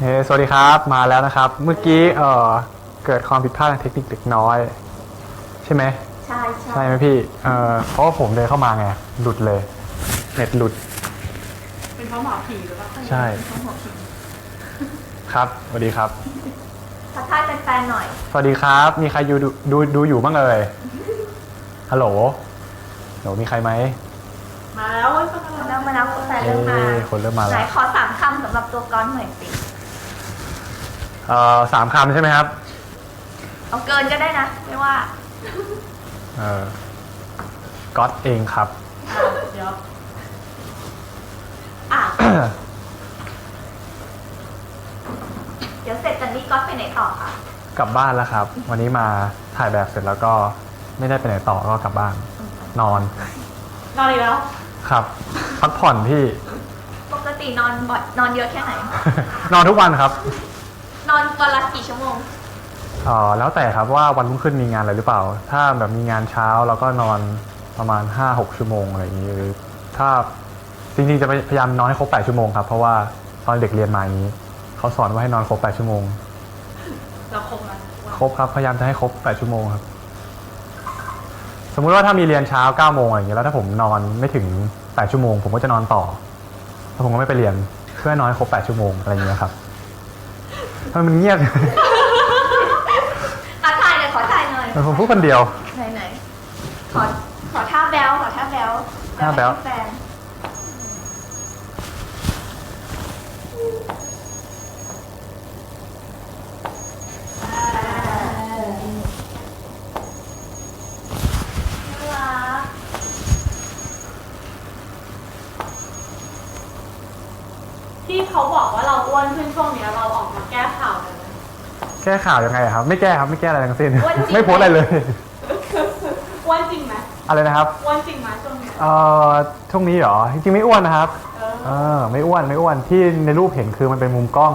เฮ้สวัสดีครับ มาแล้วนะครับ เมื่อกี้เอ่อเกิดความผิดพลาดทางเทคนิคเล็กน้อย ใช่ไหม ใช่ใช่ใช่ไหมพี่เอ่อเพราะว่าผมเดินเข้ามาไง หลุดเลย เน็ตหลุด เป็นเพราะหมอผีหรือเปล่าใช่ทั้งหมดครับ สวัสดีครับ ทักทายแฟนๆหน่อย สวัสดีครับ มีใครอยู่ดูดูดูอยู่บ้างเอ่ย ฮัลโหลเดี๋ยวมีใครไหมมาแล้วเว้ยคนมาแล้แล้ววมาแล้วแฟนเอ้เริ่มมาคนเริ่มมาไหนแล้ว ขอสามคำสำหรับตัวก้อนหน่อยสิ เอ่อสามคำใช่ไหมครับ เอาเกินก็ได้นะ ไม่ว่าเอ่อก๊อตเองครับเดี๋ยว อะ เดี๋ยวเสร็จจากนี้ก๊อตไปไหนต่อคะ กลับบ้านแล้วครับ วันนี้มาถ่ายแบบเสร็จแล้วก็ไม่ได้ไปไหนต่อก็กลับบ้าน นอนนอนอีกแล้ว ครับ พักผ่อนพี่ ปกตินอนบ่อยนอนเยอะแค่ไหน นอนทุกวันครับ นอนวันละกี่ชั่วโมงเอ่อแล้วแต่ครับว่าวันรุ่งขึ้นมีงานอะไรหรือเปล่า ถ้าแบบมีงานเช้าเราก็นอนประมาณ 5-6 ชั่วโมงอะไรอย่างนี้หรือถ้าจริงๆจะพยายามนอนให้ครบ 8 ชั่วโมงครับ เพราะว่าตอนเด็กเรียนมาอย่างนี้ เขาสอนว่าให้นอนครบ 8 ชั่วโมง เราครบแล้วครบครับ พยายามจะให้ครบ 8 ชั่วโมงครับ สมมุติว่าถ้ามีเรียนเช้า 9 โมงอะไรอย่างเงี้ยแล้วถ้าผมนอนไม่ถึง 8 ชั่วโมง ผมก็จะนอนต่อแล้วผมก็ไม่ไปเรียนเพื่อให้นอนให้ครบ 8 ชั่วโมงอะไรอย่างเงี้ยครับ ทำไมมันเงียบอะถ่ายหน่อยขอถ่ายหน่อยผมพูดคนเดียว ไหนไหนขอขอท่าแบลขอท่าแบลท่าแบ๊วให้แฟนน่ารัก ที่เขาบอกว่าเราอ้วนขึ้นช่วงเนี้ยเราออกมาแก้ข่าวเลยไหม แก้ข่าวยังไงอะครับ ไม่แก้ครับไม่แก้อะไรทั้งสิ้นไม่โพสต์อะไรเลย อ้วนจริงไหมอะไรนะครับอ้วนจริงไหมช่วงเนี้ยเอ่อช่วงนี้เหรอจริงๆไม่อ้วนนะครับเออเออไม่อ้วนไม่อ้วนที่ในรูปเห็นคือมันเป็นมุมกล้อง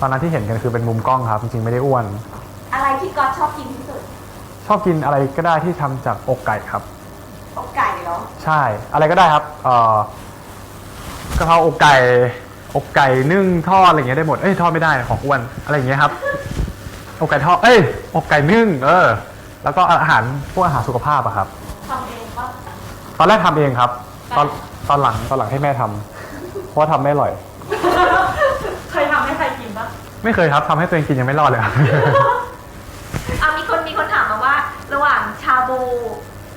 ตอนนั้นที่เห็นกันคือเป็นมุมกล้องครับ จริงๆไม่ได้อ้วน อะไรที่ก๊อตชอบกินที่สุดชอบกินอะไรก็ได้ที่ทำจากอกไก่ครับ อกไก่เหรอ ใช่ อะไรก็ได้ครับเอ่อ กะเพราอกไก่อกไก่นึ่งทอดอะไรอย่างเงี้ยได้หมดเอ้ยทอดไม่ได้ของอ้วนอะไรอย่างเงี้ยครับอกไก่ทอดเอ้ยอกไก่นึ่งเออ แล้วก็อาหารพวกอาหารสุขภาพอะครับ ทำเองว่าตอนแรกทำเองครับ ตอนตอนหลังตอนหลังให้แม่ทำเพราะว่าทำไม่อร่อย เคยทำให้ใครกินปะไม่เคยครับทำให้ตัวเองกินยังไม่รอดเลยครับ อะมีคนมีคนถามมาว่า ระหว่างชาบู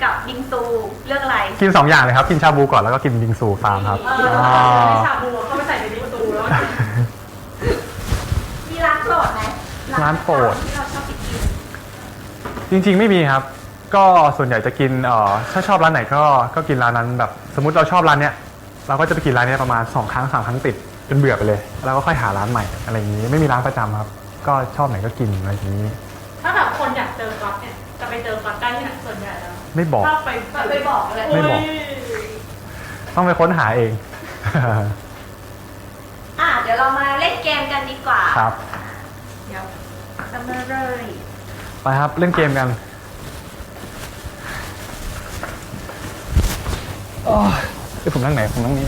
กับบิงซูเลือกอะไรกินสองอย่างเลยครับ กินชาบูก่อนแล้วก็กินบิงซูตามครับเอออ่าไม่ชาบูเข้าไปใส่ในนี้ประตูแล้วมีร้านโปรดไหมร้านโปรดที่เราชอบไปกินจริง ๆ ไม่มีครับ ก็ส่วนใหญ่จะกินเอ่อถ้าชอบร้านไหนก็ก็กินร้านนั้นแบบ สมมติเราชอบร้านเนี้ยเราก็จะไปกินร้านเนี้ยประมาณสองครั้งสามครั้งติดจนเบื่อไปเลยแล้วก็ค่อยหาร้านใหม่อะไรอย่างนี้ไม่มีร้านประจำครับ ก็ชอบไหนก็กินอะไรอย่างนี้ ถ้าแบบคนอยากเจอก๊อตเนี่ยจะไปเจอก๊อตได้ที่ไหนส่วนใหญ่แล้ว ไม่บอกถ้าไปไปบอกเลยไม่บอก ต้องไปค้นหาเอง อะเดี๋ยวเรามาเล่นเกมกันดีกว่าครับ เดี๋ยวดำเนินเลย ไปครับ เล่นเกมกันโอ้ยเอ้ยผมนั่งไหนผมนั่งนี้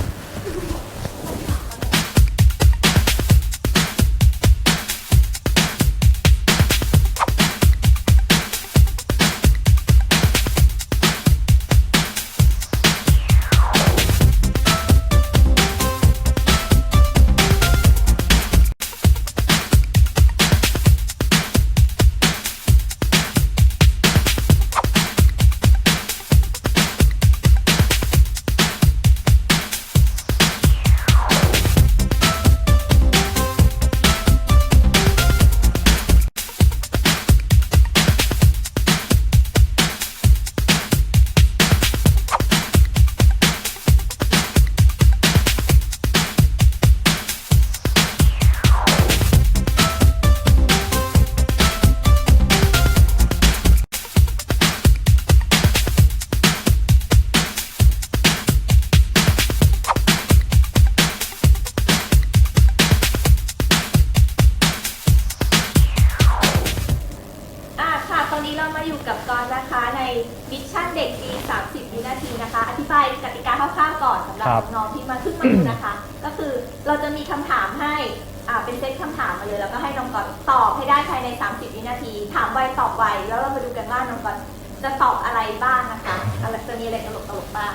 จะตอบอะไรบ้างนะคะอะไรจะมีอะไรตลกๆบ้าง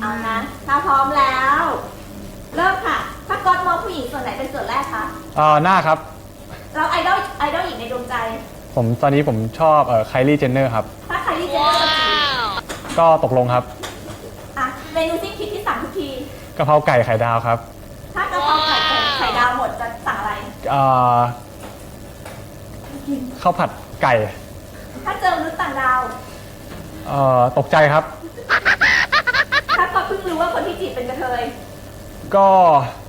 เอานะถ้าพร้อมแล้ว เริ่มค่ะ ถ้าก๊อตมองผู้หญิงส่วนไหนเป็นส่วนแรกคะเอ่อหน้าครับแล้วไอดอลไอดอลหญิงในดวงใจ ผมตอนนี้ผมชอบเอ่อไคลี่เจนเนอร์ครับ ถ้าใครที่เจนจะจีบก็ตกลงครับอะเมนูที่คิดที่สั่งทุกที กะเพราไก่ไข่ดาวครับถ้ากะเพราไก่ไข่ดาวหมดจะสั่งอะไร เอ่อข้าวผัดไก่ ถ้าเจอมนุษย์ต่างดาว เอ่อตกใจครับ ถ้าก็เพิ่งรู้ว่าคนที่จีบเป็นกระเทย ก็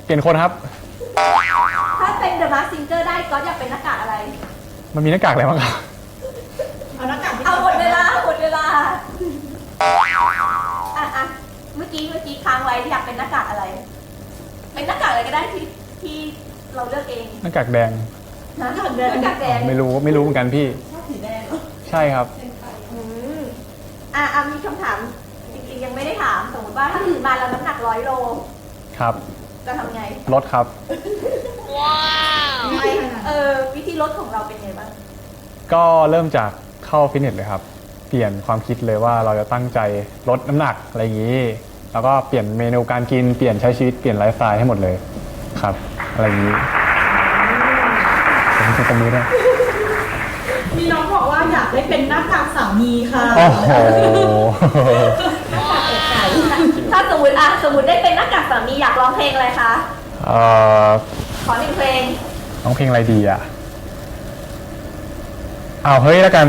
เปลี่ยนคนครับ ถ้าเป็นเดอะมาร์ซิงเกอร์ได้ก็อยากเป็นหน้ากากอะไร มันมีหน้ากากอะไรบ้างครับ เอาหน้ากากที่เอาหมดเวลาหมดเวลา อะอะเมื่อกี้เมื่อกี้ค้างไว้อยากเป็นหน้ากากอะไร เป็นหน้ากากอะไรก็ได้ที่ที่เราเลือกเองหน้ากากแดงนะหน้ากากแดงหน้ากากแดงไม่รู้ไม่รู้เหมือนกันพี่ ชอบสีแดงเหรอใช่ครับอืม อะอะมีคำถามจริงๆยังไม่ได้ถามสมมติว่าถ้าตื่นมาแล้วน้ำหนักร้อยโล ครับ จะทำไงรถครับ ไม่ขนาดเออวิธีลดของเราเป็นไงบ้าง ก็เริ่มจากเข้าฟิตเนสเลยครับ เปลี่ยนความคิดเลยว่าเราจะตั้งใจลดน้ำหนักอะไรอย่างนี้ แล้วก็เปลี่ยนเมนูการกิน เปลี่ยนใช้ชีวิต เปลี่ยนไลฟ์สไตล์ให้หมดเลย ครับ อะไรอย่างนี้ผมเป็นตรงนี้ด้วย มีน้องบอกว่าอยาก ได้เป็นหน้ากากสามีค่ะโอ้โหถ้าสมมติอะสมมติได้เป็นหน้ากากสามีอยากร้องเพลงอะไรคะเอ่อขอหนึ่งเพลงน้องเพลงอะไรดีอะอ้าวเฮ้ยแล้วกัน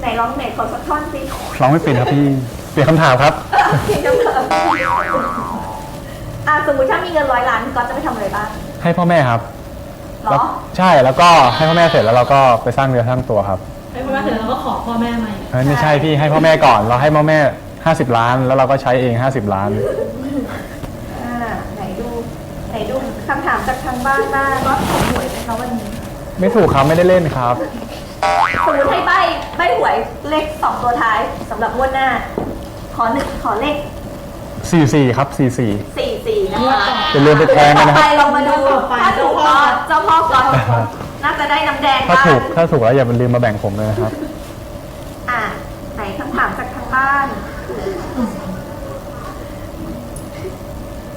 ไหนร้องไหนขอสักท่อนสิร้องไม่เป็นครับพี่เปลี่ยนคำถามครับเพลงเดิมอะสมมติถ้ามีเงินร้อยล้านก็จะไปทำอะไรบ้างให้พ่อแม่ครับเหร แล้วอใช่แล้วก็ให้พ่อแม่เสร็จแล้วเราก็ไปสร้างเรือสร้างตัวครับให้พ่อแม่เสร็จแล้วก็ขอพ่อแม่มาอีกเอ้ยไม่ใช่พี่ให้พ่อแม่ก่อน เราให้พ่อแม่ 50 ล้าน แล้วเราก็ใช้เอง 50 ล้าน อ่าไหนดู ไหนดูคำถามจากทางบ้านบ้างก็ถูกหวยไหมคะวันนี้ ไม่ถูกครับไม่ได้เล่นครับ สมมติให้ใบใบหวยเลขสองตัวท้ายสำหรับงวดหน้า ขอหนึ่งขอเลข 44 ครับ 44 สี่สี่นะคะอย่าลืมไปแทงกันนะต่อคไปรับเรามาดูถ้าถูกก็เจ้าพ่อก่อนน่าจะได้น้ำแดงถ้าบ้างถูกถ้าถูกแล้วอย่าลืมมาแบ่งผมเลยนะครับ อะไหนคำถามจากทางบ้าน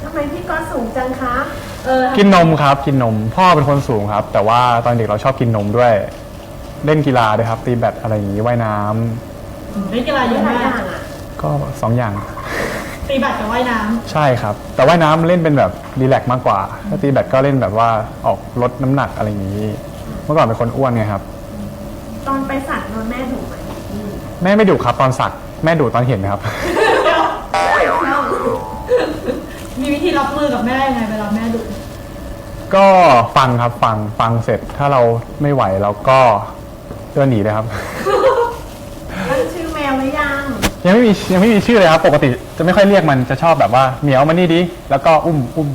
ทำไมพี่ก้อนสูงจังคะ เออกินนมครับ กินนม พ่อเป็นคนสูงครับ แต่ว่าตอนเด็กเราชอบกินนมด้วย เล่นกีฬาด้วยครับ ตีแบดอะไรอย่างนี้ว่ายน้ำเล่นกีฬาเยอะมาก ก็สองอย่าง ตีแบดกับว่ายน้ใช่ครับ แต่ว่ายน้ำเล่นเป็นแบบรีแลกซ์มากกว่าถ้าตีแบดก็เล่นแบบว่าออกลดน้ำหนักอะไรอย่างนี้ เมื่อก่อนเป็นคนอ้วนไงครับำตอนไปสัตว์นอนแม่ถูกไหมแม่ไม่ดุครับตอนสัก แม่ดุตอนเห็นครับมีวิธีรับมือกับแม่ยังไงเวลาแม่ดุ ก็ฟังครับฟังฟังเสร็จถ้าเราไม่ไหวเราก็เดินหนีเลยครับ ตั้งชื่อแมวหรือยัง ยังไม่มียังไม่มีชื่อเลยครับ ปกติจะไม่ค่อยเรียกมันจะชอบแบบว่าเหมียวมานี่ดิแล้วก็อุ้มอุ้ม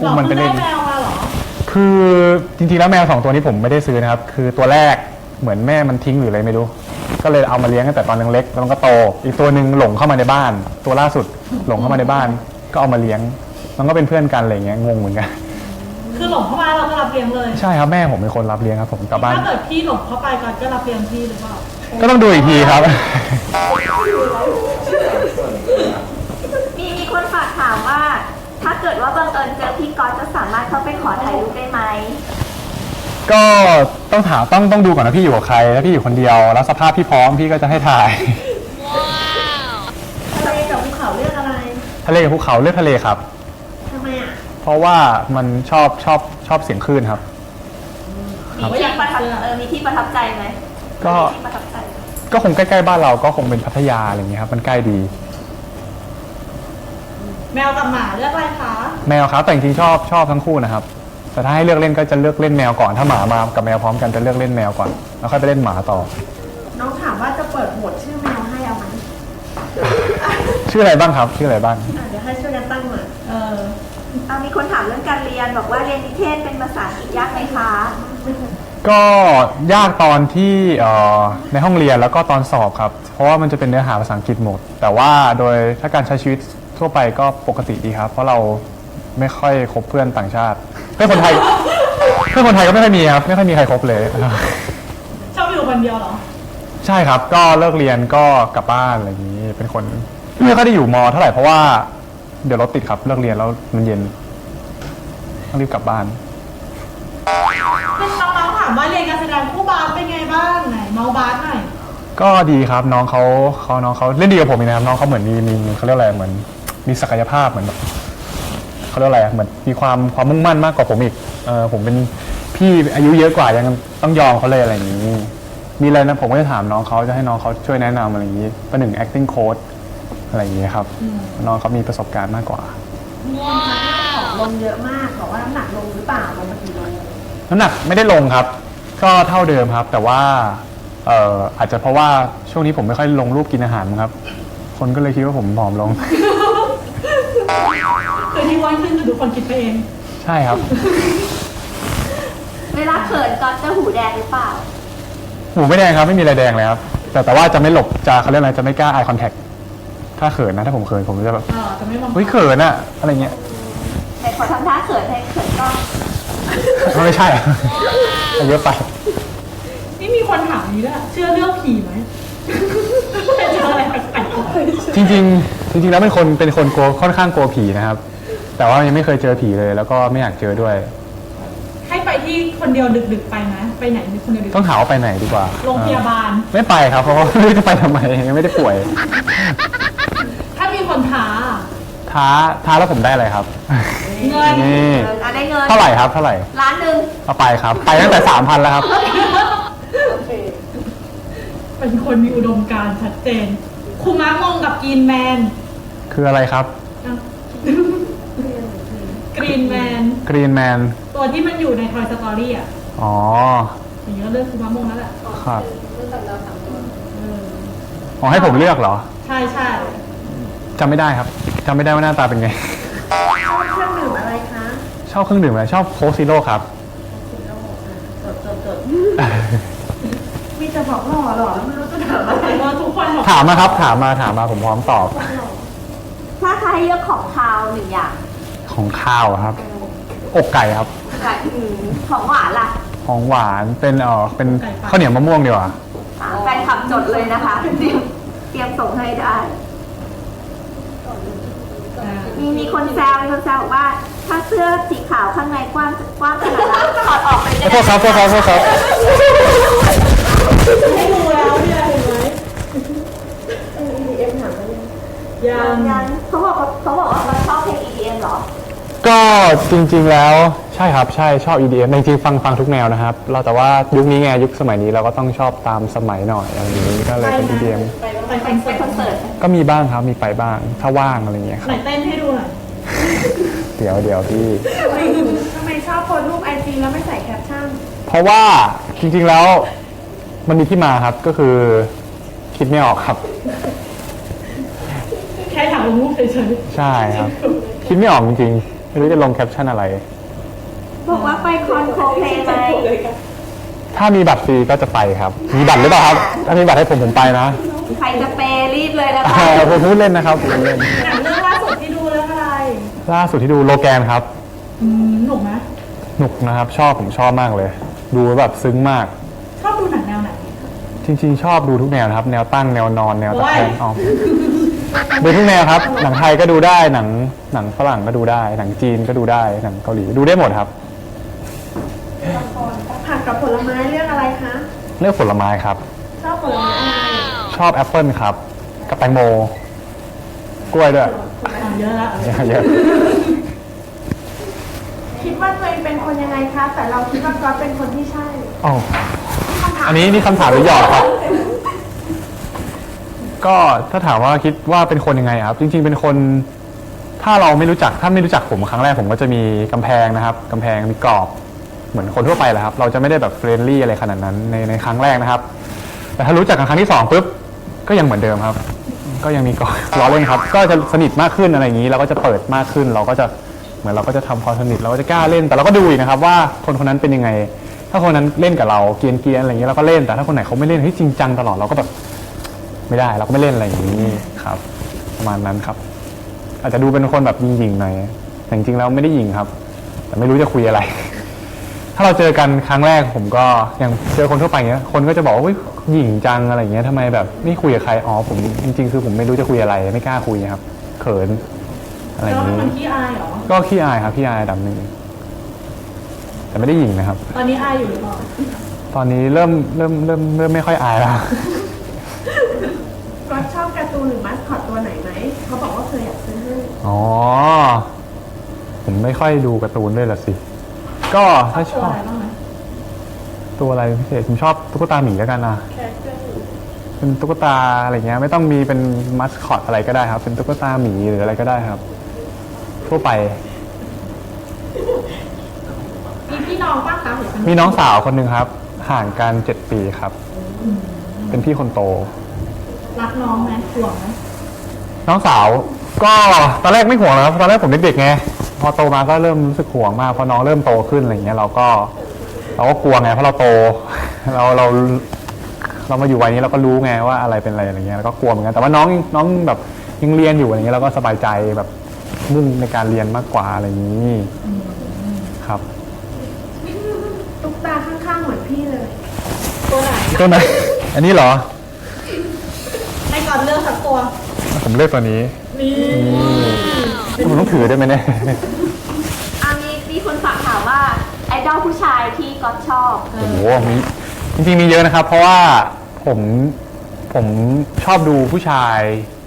อุ้มมันไปเล่นหรอพิ่งได้แมวมาเหรอคือจริงๆแล้วแมวสองตัวนี้ผมไม่ได้ซื้อนะครับ คือตัวแรกเหมือนแม่มันทิ้งหรืออะไรไม่รู้ ก็เลยเอามาเลี้ยงตั้งแต่ตอนยังเล็กแล้วมันก็โต อีกตัวหนึ่งหลงเข้ามาในบ้าน ตัวล่าสุดหลงเข้ามาในบ้าน ก็เอามาเลี้ยง มันก็เป็นเพื่อนกันอะไรเงี้ยงงเหมือนกันคือหลงเข้ามาเราก็รับเลี้ยงเลย ใช่ครับแม่ผมเป็นคนรับเลี้ยงครับผมกลับบ้าน ถ้าเกิดพี่หลงเข้าไปก่อนก็รับเลี้ยงพี่หรือเปล่า ก็ต้องดูอีกทีครับ มีมีคนฝากถามว่า ถ้าเกิดว่าบังเอิญเจอพี่ก๊อตจะสามารถเข้าไปขอถ่ายรูปได้ไหมก็ต้องถามต้องต้องดูก่อนนะพี่อยู่กับใครถ้าพี่อยู่คนเดียว แล้วสภาพพี่พร้อมพี่ก็จะให้ถ่าย ทะเลกับภูเขาเลือกอะไรทะเลกับภูเขาเลือกทะเลครับ ทำไมอะเพราะว่ามันชอบชอบชอบเสียงคลื่นครับ มีที่ประทับเออมีที่ประทับใจไหม ก็มีที่ประทับใจไหมก็คงใกล้ๆบ้านเราก็คงเป็นพัทยาอะไรอย่างเงี้ยครับมันใกล้ดี แมวกับหมาเลือกอะไรคะ แมวครับแต่จริงๆชอบชอบทั้งคู่นะครับ แต่ถ้าให้เลือกเล่นก็จะเลือกเล่นแมวก่อนถ้าหมามากับแมวพร้อมกันจะเลือกเล่นแมวก่อนแล้วค่อยไปเล่นหมาต่อ น้องถามว่าจะเปิดโหวตชื่อแมวให้เอาไหมชื่ออะไรบ้างครับ ชื่ออะไรบ้าง อะเดี๋ยวให้ช่วยกันตั้งหน่อยเอออะมีคนถามเรื่องการเรียนบอกว่าเรียนนิเทศเป็นภาษาอังกฤษยากไหมคะ ก็ยากตอนที่เอ่อในห้องเรียนแล้วก็ตอนสอบครับ เพราะว่ามันจะเป็นเนื้อหาภาษาอังกฤษหมด แต่ว่าโดยถ้าการใช้ชีวิตทั่วไปก็ปกติดีครับ เพราะเราไม่ค่อยคบเพื่อนต่างชาติ เพื่อนคนไทย เพื่อนคนไทยก็ไม่ค่อยมีครับ ไม่ค่อยมีใครคบเลย ชอบอยู่คนเดียวเหรอ ใช่ครับก็เลิกเรียนก็กลับบ้านอะไรอย่างนี้เป็นคนไม่ค่อยได้อยู่มอเท่าไหร่เพราะว่าเดี๋ยวรถติดครับเลิกเรียนแล้วมันเย็นต้องรีบกลับบ้าน เป็นน้องๆถามว่าเรียนการแสดงคู่บาสเป็นไงบ้างไหนเมาบาสหน่อยก็ดีครับน้องเขาเขาน้องเขาเล่นดีกับผมอีกนะครับน้องเขาเหมือนมีมีมีเขาเรียกอะไรเหมือนมีศักยภาพเหมือนแบบเขาเรียกอะไรอะเหมือนมีความความมุ่งมั่นมากกว่าผมอีกเออผมเป็นพี่อายุเยอะกว่ายังต้องยอมเขาเลยอะไรอย่างนี้ มีอะไรนะผมก็จะถามน้องเขาจะให้น้องเขาช่วยแนะนำอะไรอย่างนี้เป็นหนึ่ง acting coach อะไรอย่างนี้ครับน้องเขามีประสบการณ์มากกว่า ลงเยอะมาก บอกว่าน้ำหนักลงหรือเปล่าลงมากี่โล น้ำหนักไม่ได้ลงครับ ก็เท่าเดิมครับ แต่ว่าเอ่ออาจจะเพราะว่าช่วงนี้ผมไม่ค่อยลงรูปกินอาหารมั้งครับ คนก็เลยคิดว่าผมผอมลง คือที่ว่างขึ้นคือทุกคนคิดไปเอง ใช่ครับ เวลาเขินก็จะหูแดงหรือเปล่า หูไม่แดงครับไม่มีอะไรแดงเลยครับ แต่แต่ว่าจะไม่หลบจะเขาเรียกอะไรจะไม่กล้า eye contact ถ้าเขินนะถ้าผมเขินผมจะแบบเออจะไม่มองเฮ้ยเขินอะอะไรเงี้ย แต่ขอทำท่าเขินให้เขินก็ ไม่ใช่เยอะไปนี่มีคนถามนี้ด้วยอะเชื่อเรื่องผีไหมเป็นเจออะไรแปลกๆจริงๆ จริง ๆ แล้วเป็นคนเป็นคนกลัวค่อนข้างกลัวผีนะครับ แต่ว่ายังไม่เคยเจอผีเลย แล้วก็ไม่อยากเจอด้วยให้ไปที่คนเดียวดึกๆไปไหมไปไหนมีคนเดียวดึกต้องถามว่าไปไหนดีกว่าโรงพยาบาล ไม่ไปครับ เพราะว่าไม่รู้จะไปทำไมยังไม่ได้ป่วย ถ้ามีคนท้าท้าท้าแล้วผมได้อะไรครับ เงินนี่เงินอะได้เงินเท่าไหร่ครับเท่าไหร่ล้านหนึ่งเอาไปครับ ไปตั้งแต่สามพันแล้วครับเป็นคนมีอุดมการณ์ชัดเจนคูมามงกับกรีนแมนคืออะไรครับกรีนแมน กรีนแมนตัวที่มันอยู่ใน Toy Story อะอ๋ออย่างนี้ก็เลือกคูมามงแล้วแหละครับเอออ๋อให้ผมเลือกเหรอใช่ใช่จำไม่ได้ครับจำไม่ได้ว่าหน้าตาเป็นไง เครื่องดื่มอะไรคะชอบเครื่องดื่มอะไรชอบโค้กซีโร่ครับจดจดจดมีจะบอกหล่อหล่อแล้วไม่รู้จะถามอะไรแต่ว่าทุกคนบอกถามมาครับถามมาถามมาผมพร้อมตอบถ้าใครเลือกของคาวหนึ่งอย่างของข้าวอะครับ อกไก่ครับ กับอืมของหวานล่ะของหวานเป็นเออเป็นข้าวเหนียวมะม่วงดีกว่า อะแฟนคลับจดเลยนะคะ เตรียมเตรียมส่งให้ได้อ่า มีมีคนแซวมีคนแซวบอกว่า ถ้าเสื้อสีขาวข้างในกว้างกว้างขนาดนั้นถอดออกไปจะโทษครับโทษครับโทษครับให้ดูแล้วเนี่ยเห็นไหมยังยังเขาบอกว่าเขาบอกว่าเขาชอบเพลง EDM เหรอ ก็จริงๆแล้วใช่ครับใช่ชอบ EDM จริงๆฟังฟังทุกแนวนะครับ เราแต่ว่ายุคนี้ไงยุคสมัยนี้เราก็ต้องชอบตามสมัยหน่อยอะไรอย่างนี้ก็เลยเป็น EDM ไปคอนไปเสิร์ตคอนเสิร์ตก็มีบ้างครับมีไปบ้างถ้าว่างอะไรอย่างเงี้ยคไหนรับเต้นให้ดูหน่อย เดี๋ยวเดี๋ยวพี่ ทำไมชอบโพสรูปไอจีแล้วไม่ใส่แคปชั่น เพราะว่าจริงๆแล้วมันมีที่มาครับก็คือคิดไม่ออกครับ แค่ถามรูปเฉยใช่ครับ คิดไม่ออกจริงๆไม่รู้จะลงแคปชั่นอะไร บอกว่าไปคอนโคเพลย์ไหมถ้ามีบัตรฟรีก็จะไปครับ มีบัตรหรือเปล่าครับ ถ้ามีบัตรให้ผมผมไปนะใครจะเปย์รีบเลยนะเอคะอผมพูดเล่นนะครับผมพูดเล่น ๆหนังเรื่องล่าสุดที่ดูเรื่องอะไร ล่าสุดที่ดูโลแกนครับ อืมหนุกไหมหนุกนะครับ ชอบผมชอบมากเลย ดูแล้วแบบซึ้งมาก ชอบดูหนังแนวไหน จริงๆ ชอบดูทุกแนวนะครับ แนวตั้งแนวนอนแนวตะแคงโอ้ยเอาดูทุกแนวครับ หนังไทยก็ดูได้หนังหนังฝรั่งก็ดูได้ หนังจีนก็ดูได้หนังเกาหลีดูได้หมดครับ ผักกับผลไม้เรื่องอะไรคะ เลือกผลไม้ครับ ชอบผลไม้อะไรชอบแอปเปิลครับ กับแตงโม กล้วยด้วยอะ เยอะละเยอะคิดว่าตัวเองเป็นคนยังไงคะแต่เราคิดว่าก๊อตเป็นคนที่ใช่ๆอ๋ออันนี้นี่คำถามหรือหยอดครับ ก็ถ้าถามว่าคิดว่าเป็นคนยังไงอะครับ จริง ๆ เป็นคน ถ้าเราไม่รู้จักถ้าไม่รู้จักผมครั้งแรกผมก็จะมีกำแพงนะครับกำแพงมีกรอบ เหมือนคนทั่วไปแหละครับ เราจะไม่ได้แบบเฟรนลี่อะไรขนาดนั้นในในครั้งแรกนะครับ แต่ถ้ารู้จักกันครั้งที่สองปุ๊บก็ยังเหมือนเดิมครับ ก็ยังมีกรอบล้อเล่นครับ ก็จะสนิทมากขึ้นอะไรอย่างนี้ เราก็จะเปิดมากขึ้น เราก็จะเหมือนเราก็จะทำความสนิท เราก็จะกล้าเล่น แต่เราก็ดูอีกนะครับว่าคนคนนั้นเป็นยังไง ถ้าคนนั้นเล่นกับเราเกรียนเกียนๆอะไรอย่างเงี้เราก็เล่น แต่ถ้าคนไหนเขาไม่เล่นเฮ้ยจริงจังตลอดเราก็แบบไม่ได้เราก็ไม่เล่นอะไรอย่างนี้ครับ ประมาณนั้นครับ อาจจะดูเป็นคนแบบหยิงๆหน่อยแต่จริงๆแล้วไม่ได้หยิงครับ แต่ไม่รู้จะคุยอะไร ถ้าเราเจอกันครั้งแรกผมก็อย่างเจอคนทั่วไปเงี้ย คนก็จะบอกว่าเฮ้ย หยิงจังอะไรอย่างเงี้ยทำไมแบบไม่คุยกับใครอ๋อผมจริงๆ คือผมไม่รู้จะคุยอะไรไม่กล้าคุยครับเขินอะไรอแล้วย่างเป็นนี้คนขี้อายเหรอ ก็ขี้อายครับขี้อายระดับหนึ่งแต่ไม่ได้หยิงนะครับ ตอนนี้อายอยู่หรือเปล่าตอนนี้เริ่มเริ่มเริ่มเริ่มไม่ค่อยอายแล้วก๊อตชอบการ์ตูนหรือมัสคอตตัวไหนไหม เขาบอกว่าเคยอยากซื้อให้อ๋อ ผมไม่ค่อยดูการ์ตูนด้วยละสิ ก็ถ้าชตัวอบอะไรบ้างไหมตัวอะไรพิเศษผมชอบตุ๊กตาหมีแล้วกันนะ เป็นตุ๊กตาอะไรเงี้ยไม่ต้องมีเป็นมัสคอตอะไรก็ได้ครับ เป็นตุ๊กตาหมีหรืออะไรก็ได้ครับ ทั่วไป มีพี่น้องป้าคะหรือเป็นมีน้องสาวคนหนึ่งครับ ห่างกันเจ็ดปีครับ เป็นพี่คนโต รักน้องไหมห่วงไหมน้องสาวก็ตอนแรกไม่ห่วงนะครับตอนแรกผมเด็กๆไงพอโตมาก็เริ่มรู้สึกห่วงมากพอน้องเริ่มโตขึ้นอะไรเงี้ยเราก็ เราก็กลัวไงเพราะเราโต เราเรา เรามาอยู่วัยนี้เราก็รู้ไงว่าอะไรเป็นอะไรอะไรเงี้ยแล้วก็กลัวเหมือนกันแต่ว่าน้องน้องแบบยังเรียนอยู่อะไรเงี้ยเราก็สบายใจแบบมุ่งในการเรียนมากกว่าอะไรอย่างนี้ครับตุ๊กตาข้างๆเหมือนพี่เลยตัวไหนตัวไหนอันนี้เหรอให้ก่อนเลือกสักตัว ผมเลือกตัวนี้นี่ผมต้องถือได้ไหมเนี่ยอะมีมีคนฝากถามว่าไอดอลผู้ชายที่ก๊อตชอบโอ้โหมีจริงๆมีเยอะนะครับ เพราะว่า ผมผมชอบดูผู้ชาย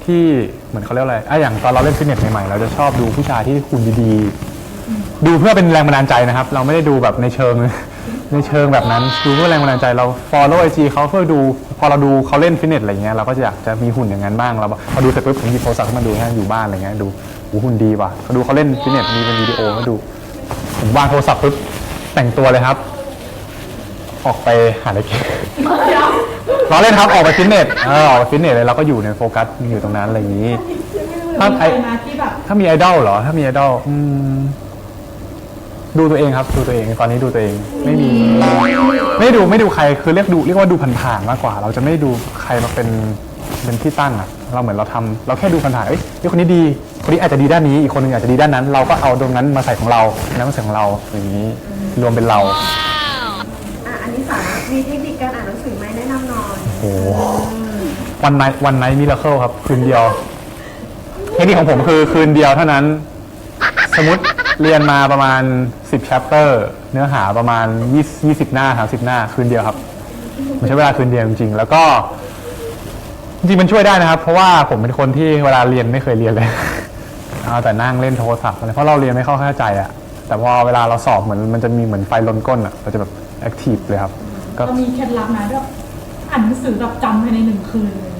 ที่เหมือนเขาเรียกว่าอะไรอะอย่างตอนเราเล่นฟิตเนสใหม่ๆเราจะชอบดูผู้ชายที่หุ่นดีๆ ดูเพื่อเป็นแรงบันดาลใจนะครับ เราไม่ได้ดูแบบในเชิง ในเชิงแบบนั้นดูเพื่อแรงบันดาลใจเรา follow IG เขาเพื่อดู พอเราดูเขาเล่นฟิตเนสอะไรเงี้ยเราก็จะอยากจะมีหุ่นอย่างนั้นบ้างเราพอดูเสร็จปุ๊บผมหยิบโทรศัพท์ขึ้นมาดูฮะอยู่บ้านอะไรเงี้ยดูโอ้หุ่นดีว่ะเขาดูเขาเล่นฟิตเนสมีเป็นวิดีโอมาดูผมวางโทรศัพท์ปุ๊บแต่งตัวเลยครับ ออกไปหาอะไรกิน เราเล่นครับออกไปฟิตเนสเออออกไปฟิตเนสเลยเราก็อยู่ในโฟกัสอยู่ตรงนั้นอะไรอย่างนี้มีใครมาที่แบบถ้ามีไอดอลเหรอ ถ้ามีไอดอลอืมดูตัวเองครับ ดูตัวเองตอนนี้ดูตัวเอง ไม่มี ไม่ดูไม่ดูใครคือเรียกดูเรียกว่าดูผ่านๆมากกว่า เราจะไม่ดูใครมาเป็นเป็นที่ตั้งอะเราเหมือนเราทำเราแค่ดูผ่านๆเอ้ยเฮ้ยคนนี้ดีคนนี้อาจจะดีด้านนี้อีกคนหนึงอาจจะดีด้านนั้น เราก็เอาตรงนั้นมาใส่ของเราอันนั้นมาใส่ของเราอย่างนี้รวมเป็นเรา อะอันนี้สาระมีเทคนิคการอ่านหนังสือไหมแนะนำหนวันไนวันไนมิราเคิลครับ คืนเดียวเทคนิคของผมคือคืนเดียวเท่านั้น สมมติเรียนมาประมาณ 10 chapter เนื้อหาประมาณ 20 20หน้า 30 หน้า คืนเดียวครับผมใช้เวลาคืนเดียวจริงๆ แล้วก็ จริงๆมันช่วยได้นะครับ เพราะว่าผมเป็นคนที่เวลาเรียนไม่เคยเรียนเลย เอาแต่นั่งเล่นโทรศัพท์อะไรเพราะเราเรียนไม่เข้าข้าใจอะแต่พอเวลาเราสอบเหมือนมันจะมีเหมือนไฟลนก้นอะเราจะแบบแอคทีฟเลยครับ ก็มีเคล็ดลับนะแบบ อ่านหนังสือแบบจำภายในหนึ่งคืนเลย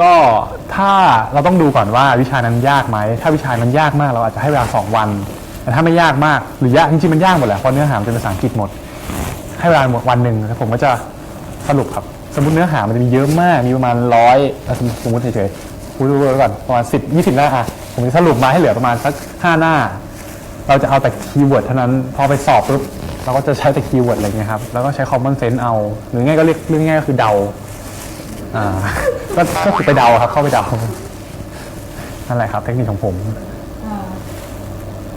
ก็ถ้าเราต้องดูก่อนว่าวิชานั้นยากไหม ถ้าวิชานั้นยากมากเราอาจจะให้เวลาสองวัน แต่ถ้าไม่ยากมากหรือยากจริงๆมันยากหมดแหละเพราะเนื้อหามันเป็นภาษาอังกฤษหมด ให้เวลาหมดวันหนึ่งแล้วผมก็จะสรุปครับ สมมติเนื้อหามันจะมีเยอะมากมีประมาณร้อยสมมติเฉยๆพูดไว้ก่อนประมาณสิบยี่สิบหน้าอะผมจะสรุปมาให้เหลือประมาณสักห้าหน้า เราจะเอาแต่คีย์เวิร์ดเท่านั้นพอไปสอบปุ๊บ เราก็จะใช้แต่คีย์เวิร์ดอะไรเงี้ยครับแล้วก็ใช้ common sense เอา หรือง่ายก็เรียกเรื่องง่ายก็คือเดาอ่าก็ก็คือไปเดาครับ เข้าไปเดานั่นแหละครับ เทคนิคของผม อ่า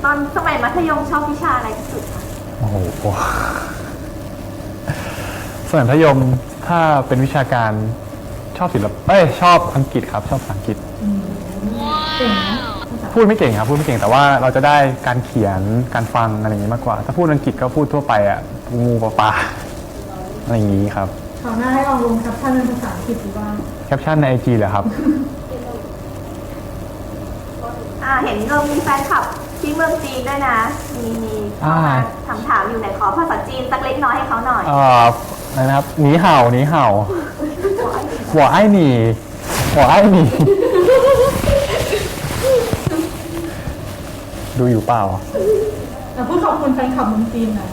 ตอนสมัยมัธยมชอบวิชาอะไรที่สุดคะโอ้โหสมัยมัธยมถ้าเป็นวิชาการชอบศิลปะเอ้ยชอบอังกฤษครับ ชอบภาษาอังกฤษ เก่งนะภาษา พูดไม่เก่งครับพูดไม่เก่งแต่ว่าเราจะได้การเขียนการฟังอะไรอย่างนี้มากกว่า ถ้าพูดอังกฤษก็พูดทั่วไปอะงูปลาปลาอะไรอย่างนี้ครับคราวหน้าให้ลองลงแคปชั่นเป็นภาษาอังกฤษดูบ้างแคปชั่นในไอจีเหรอครับอ่าเห็นเรามีแฟนคลับที่เมืองจีนด้วยนะ มีมีอ่าถามถามอยู่ไหนขอภาษาจีนสักเล็กน้อยให้เขาหน่อยเอ่ออะไรนะครับหนีเห่าหนีเห่าหัวไอ้หนีหัวไอ้หนี ดูอยู่เปล่า แต่พูดขอบคุณแฟนคลับเมืองจีนหน่อย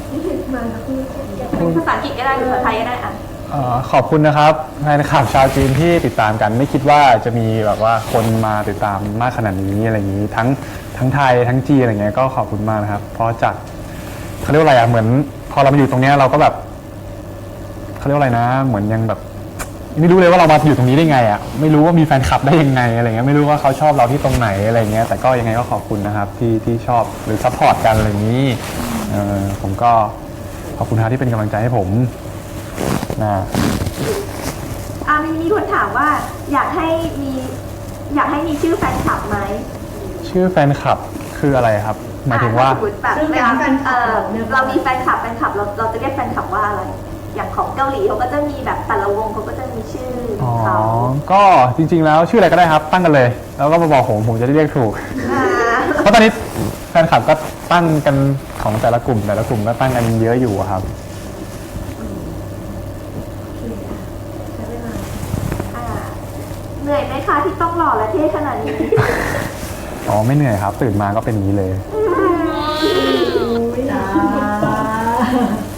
ภาษาอังกฤษก็ได้หรือภาษาไทยก็ได้อะเอ่อขอบคุณนะครับแฟนคลับชาวจีนที่ติดตามกัน ไม่คิดว่าจะมีแบบว่าคนมาติดตามมากขนาดนี้อะไรอย่างนี้ ทั้งทั้งไทยทั้งจีนอะไรเงี้ยก็ขอบคุณมากนะครับ เพราะจากเขาเรียกว่าอะไรอะเหมือน พอเรามาอยู่ตรงเนี้ยเราก็แบบเขาเรียกว่าอะไรนะ เหมือนยังแบบ ไม่รู้เลยว่าเรามาอยู่ตรงนี้ได้ไงอะไม่รู้ว่ามีแฟนคลับได้ยังไงอะไรเงี้ยไม่รู้ว่าเขาชอบเราที่ตรงไหนอะไรเงี้ยแต่ก็ยังไงก็ขอบคุณนะครับที่ที่ชอบหรือซัพพอร์ตกันอะไรอย่างนี้เออผมก็ขอบคุณครับที่เป็นกำลังใจให้ผมนะอ่ามีมีคนถามว่าอยากให้มีอยากให้มีชื่อแฟนคลับไหมชื่อแฟนคลับคืออะไรครับ หมายถึงว่า อ่สมมุติแบบชื่อเวลาแฟนคลัเอบอเราเนี่ยเรามีแฟนคลับแฟนคลับเราเราจะเรียกแฟนคลับว่าอะไร อย่างของเกาหลีเขาก็จะมีแบบแต่ละวงเขาก็จะมีชื่อขอ๋อ องเขาก็จริงๆแล้วชื่ออะไรก็ได้ครับตั้งกันเลย แล้วก็มาบอกผมผมจะได้เรียกถูกอ่าเพราะตอนนี้แฟนคลับก็ตั้งกันของแต่ละกลุ่ม แต่ละกลุ่มก็ตั้งกันเยอะอยู่อะครับอ่าเหนื่อยไหมคะที่ต้องหล่อและเท่ขนาดนี้ อ๋อไม่เหนื่อยครับ ตื่นมาก็เป็นอย่างนี้เลยจ้า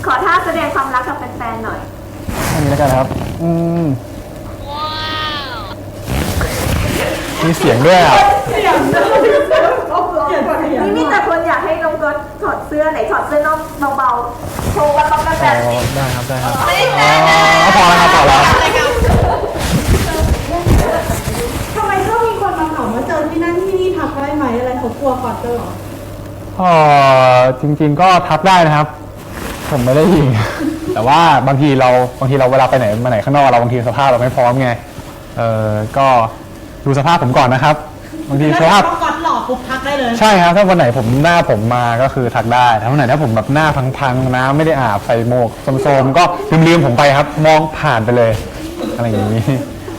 ขอท่าแสดงความรักกับแฟ นๆหน่อย อันนี้แล้วกันครับ อืมมีเสียงด้วยอะเสียงเสียงนี่มีแต่คนอยากให้น้องก๊อตถอดเสื้อไหนถอดเสื้อนอกเบาๆโชว์ว่าต้องกันอ๋แบอบได้ครับ ได้ครับอ๋อพอแล้วครับพอแล้วทำไมถ้ามีคนมาถามว่าเจอที่นั่นที่นี่ทักได้ไหมอะไรเขากลัวก่อนเจอเหรอเออจริง ๆ ก็ทักได้นะครับ ผมไม่ได้ยิง แต่ว่าบางทีเราบางทีเราเวลาไปไหนมาไหนข้างนอกเราบางทีสภาพเราไม่พร้อมไงเออก็ดูสภาพผมก่อนนะครับ บางทีสภาพ ถ้าก๊อตหล่อปุ๊บทักได้เลย ใช่ครับถ้าวันไหนผมหน้าผมมาก็คือทักได้ถ้าวันไหนถ้าผมแบบหน้าพังๆน้ำไม่ได้อาบใส่โมกโซมๆก็ลืมๆผมไปครับ มองผ่านไปเลย อะไรอย่างนี้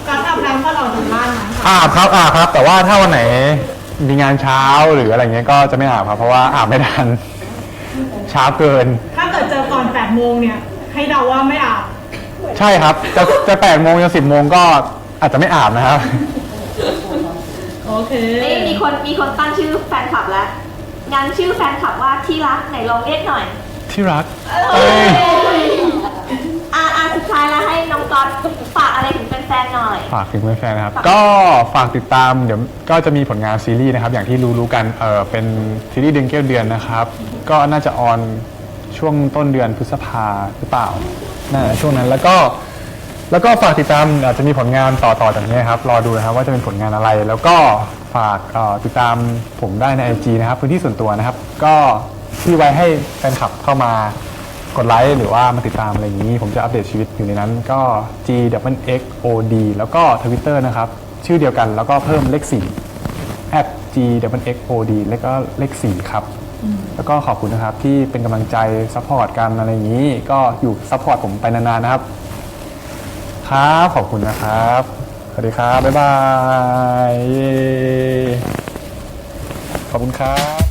ก๊อตอาบน้ำก่อนออกจากบ้านไหมอาบครับอาบครับ แต่ว่าถ้าวันไหนมีงานเช้าหรืออะไรเงี้ยก็จะไม่อาบครับ เพราะว่าอาบไม่ทัน เช้าเกิน ถ้าเกิดเจอก่อน8โมงเนี่ย ให้เดาว่าไม่อาบใช่ครับ จะจะแปดโมงจนสิบโมงก็อาจจะไม่อาบนะครับ โอเคนี่มีคนมีคนตั้งชื่อแฟนคลับแล้วงั้นชื่อแฟนคลับว่าที่รักไหนลองเรียกหน่อยที่รักเอ้ยอ่าอ่าสุดท้ายแล้วให้น้องก๊อตฝากอะไรถึงแฟนๆหน่อย ฝากถึงแฟนๆนะครับ ก็ฝากติดตามเดี๋ยวก็จะมีผลงานซีรีส์นะครับ อย่างที่รู้ๆกันเออเป็นซีรีส์เดือนเก้าเดือนนะครับ ก็น่าจะออน ช่วงต้นเดือนพฤษภาหรือเปล่าน่าจะช่วงนั้นแล้วก็แล้วก็ฝากติดตามอาจจะมีผลงานต่อๆจากนี้ครับ รอดูนะครับว่าจะเป็นผลงานอะไร แล้วก็ฝากติดตามผมได้ใน IG นะครับ พื้นที่ส่วนตัวนะครับ ก็ที่ไว้ให้แฟนคลับเข้ามากดไลค์หรือว่ามาติดตามอะไรอย่างนี้ ผมจะอัปเดตชีวิตอยู่ในนั้นก็ G W X O D แล้วก็ Twitter นะครับ ชื่อเดียวกันแล้วก็เพิ่มเลข4 at G W X O D แล้วก็เลข4ครับ แล้วก็ขอบคุณนะครับที่เป็นกำลังใจซัพพอร์ตกันอะไรอย่างนี้ ก็อยู่ซัพพอร์ตผมไปนานๆนะครับ ครับขอบคุณนะครับ สวัสดีครับ บ๊ายบาย ขอบคุณครับ